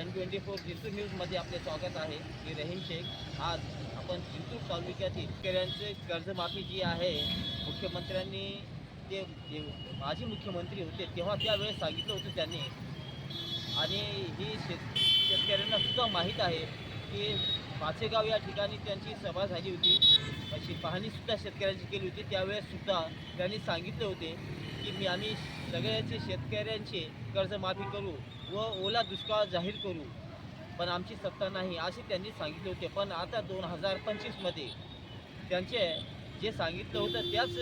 N twenty four Jintur न्यूजमध्ये आपले स्वागत आहे. मी रहीम शेख. आज आपण जिंतूर तालुक्यातील शेतकऱ्यांचे कर्जमाफी जी आहे मुख्यमंत्र्यांनी ते जे माजी मुख्यमंत्री होते तेव्हा त्यावेळेस सांगितलं होतं त्यांनी. आणि ही शेत शेतकऱ्यांना सुद्धा माहीत आहे की पाचेगाव या ठिकाणी त्यांची सभा झाली होती. अशी पाहणीसुद्धा शेतकऱ्यांची केली होती. त्यावेळेससुद्धा त्यांनी सांगितले होते की मी आम्ही सगळ्याचे शेतकऱ्यांचे कर्जमाफी करू व ओला दुष्काळ जाहीर करू. पण आमची सत्ता नाही असे त्यांनी सांगितले होते. पण आता दोन हजार पंचवीसमध्ये त्यांचे जे सांगितलं होतं त्याच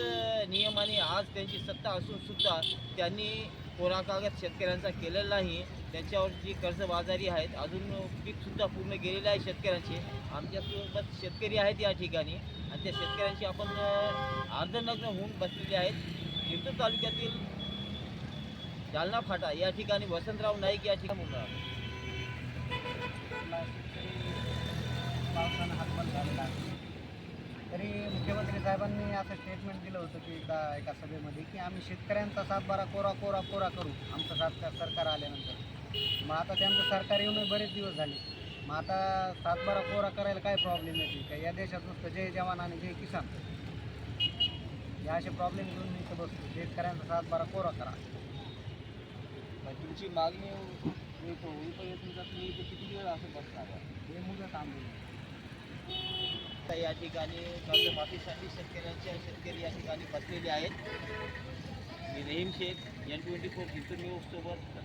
नियमाने आज त्यांची सत्ता असूनसुद्धा त्यांनी कोराकागत शेतकऱ्यांचा केलेला नाही त्यांच्यावर जी कर्जबाजारी आहेत अजून पीकसुद्धा पूर्ण गेलेलं आहे शेतकऱ्यांचे. आमच्यासोबत शेतकरी आहेत या ठिकाणी. आणि त्या शेतकऱ्यांची आपण अर्धनग्न होऊन बसलेले आहेत. जिंतूर तालुक्यातील जालना फाटा या ठिकाणी वसंतराव नाईक या ठिकाणी तरी मुख्यमंत्री साहेबांनी असं स्टेटमेंट दिलं होतं की एका एका सभेमध्ये की आम्ही शेतकऱ्यांचा सातबारा कोरा कोरा कोरा करू. आमचं सरकार सरकार आल्यानंतर. मग आता त्यांचं सरकार येऊन बरेच दिवस झाले. मग आता सातबारा कोरा करायला काय प्रॉब्लेम येते का या देशात नुसतं जय जवान आणि जय किसान? हे असे प्रॉब्लेम घेऊन मी बसतो. शेतकऱ्यांचा सातबारा कोरा करा. तुमची मागणी येतो होईपर्यंत तुमचा तुम्ही किती वेळ असं बसणार हे मुलं आता या ठिकाणी कर्जमाफीसाठी शेतकऱ्यांच्या शेतकरी या ठिकाणी बसलेले आहेत. मी Rahim Shaikh N twenty four Jintur न्यूजसोबत